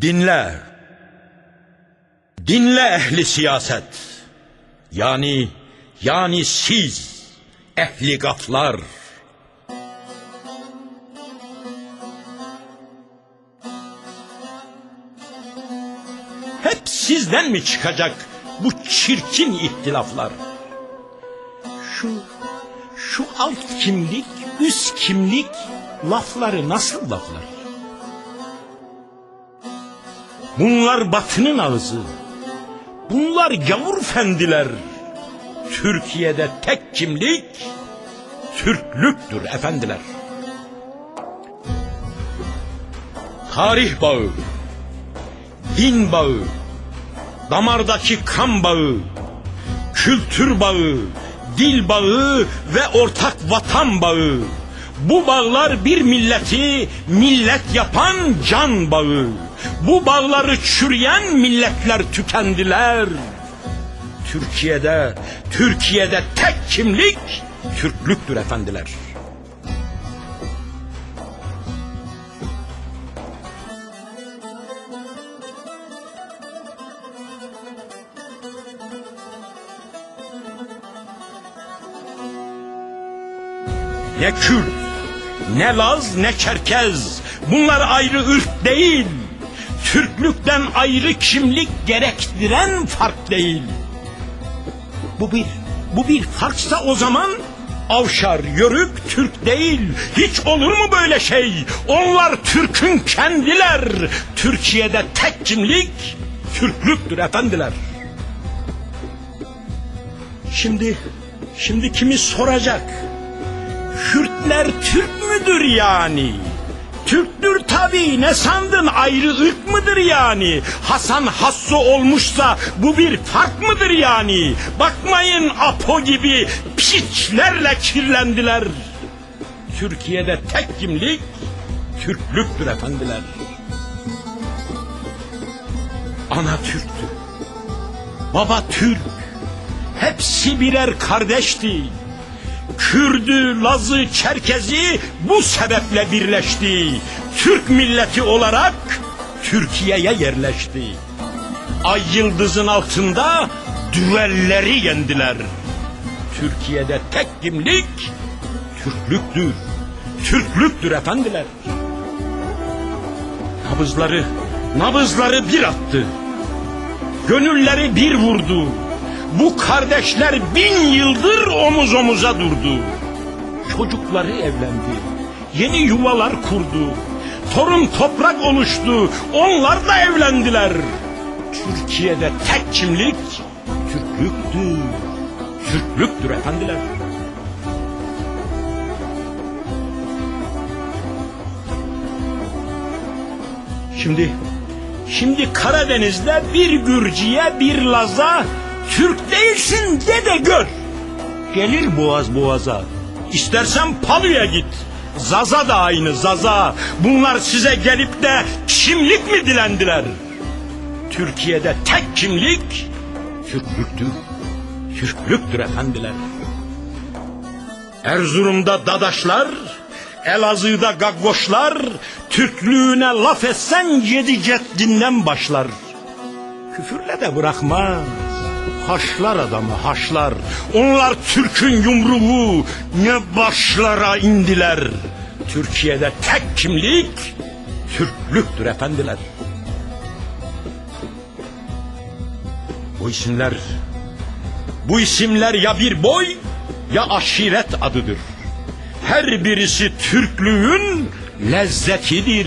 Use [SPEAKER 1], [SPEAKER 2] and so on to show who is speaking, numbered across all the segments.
[SPEAKER 1] Dinle. Dinle ehli siyaset. Yani yani siz ehli gaflar. Hep sizden mi çıkacak bu çirkin ihtilaflar? Şu şu alt kimlik, üst kimlik lafları nasıl laflar? Bunlar batının ağzı. Bunlar gavur fendiler. Türkiye'de tek kimlik Türklüktür efendiler. Tarih bağı, din bağı, damardaki kan bağı, kültür bağı, dil bağı ve ortak vatan bağı. Bu bağlar bir milleti millet yapan can bağı. Bu bağları çürüyen milletler tükendiler. Türkiye'de, Türkiye'de tek kimlik Türklüktür efendiler. Ne Kürt, ne Laz, ne Çerkez. Bunlar ayrı ırk değil. Türklükten ayrı kimlik gerektiren fark değil. Bu bir, bu bir farksa o zaman Avşar, Yörük Türk değil. Hiç olur mu böyle şey? Onlar Türk'ün kendiler. Türkiye'de tek kimlik Türklüktür efendiler. Şimdi, şimdi kimi soracak? Kürtler Türk müdür yani? Türktür tabii ne sandın ayrı ırk mıdır yani? Hasan Hasso olmuşsa bu bir fark mıdır yani? Bakmayın Apo gibi piçlerle kirlendiler. Türkiye'de tek kimlik Türklüktür efendiler. Ana Türktü. Baba Türk. Hepsi birer kardeşti. Kürdü, Lazı, Çerkezi bu sebeple birleşti. Türk milleti olarak Türkiye'ye yerleşti. Ay yıldızın altında düelleri yendiler. Türkiye'de tek kimlik Türklüktür. Türklüktür efendiler. Nabızları, nabızları bir attı. Gönülleri bir vurdu. Bu kardeşler bin yıldır omuz omuza durdu. Çocukları evlendi. Yeni yuvalar kurdu. Torun toprak oluştu. Onlar da evlendiler. Türkiye'de tek kimlik Türklüktür. Türklüktür efendiler. Şimdi Şimdi Karadeniz'de bir Gürcü'ye bir Laz'a Türk değilsin de de gör. Gelir boğaz boğaza. İstersen Palu'ya git. Zaza da aynı Zaza. Bunlar size gelip de kimlik mi dilendiler? Türkiye'de tek kimlik Türklüktür. Türklüktür efendiler. Erzurum'da dadaşlar, Elazığ'da gaggoşlar, Türklüğüne laf etsen yedi ceddinden başlar. Küfürle de bırakmaz. Haşlar adamı haşlar. Onlar Türk'ün yumruğu ne başlara indiler. Türkiye'de tek kimlik Türklüktür efendiler. Bu isimler bu isimler ya bir boy ya aşiret adıdır. Her birisi Türklüğün lezzetidir,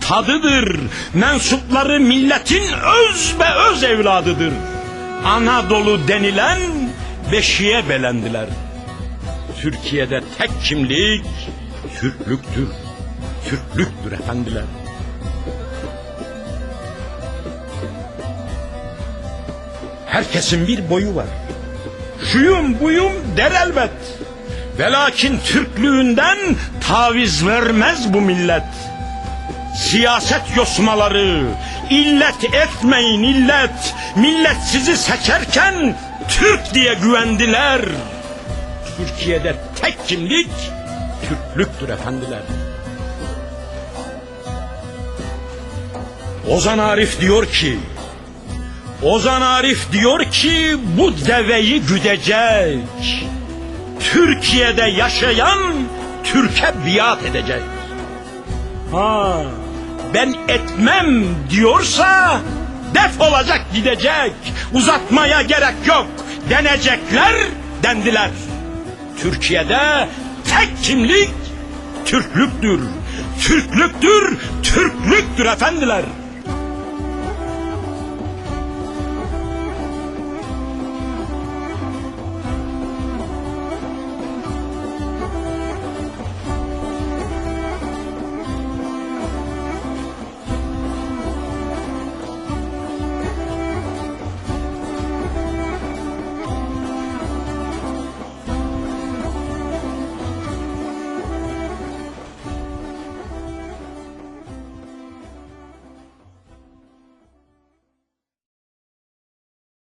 [SPEAKER 1] tadıdır. Mensupları milletin öz be öz evladıdır. Anadolu denilen beşiğe belendiler. Türkiye'de tek kimlik Türklüktür. Türklüktür efendiler. Herkesin bir boyu var. Şuyum buyum der elbet. Velakin Türklüğünden taviz vermez bu millet. Siyaset yosmaları, illet etmeyin illet. Millet sizi seçerken Türk diye güvendiler. Türkiye'de tek kimlik Türklüktür efendiler. Ozan Arif diyor ki, Ozan Arif diyor ki bu deveyi güdecek. Türkiye'de yaşayan Türkiye biat edecek. Ha, ben etmem diyorsa defolacak gidecek. Uzatmaya gerek yok. Denecekler, dendiler. Türkiye'de tek kimlik Türklüktür. Türklüktür, Türklüktür efendiler.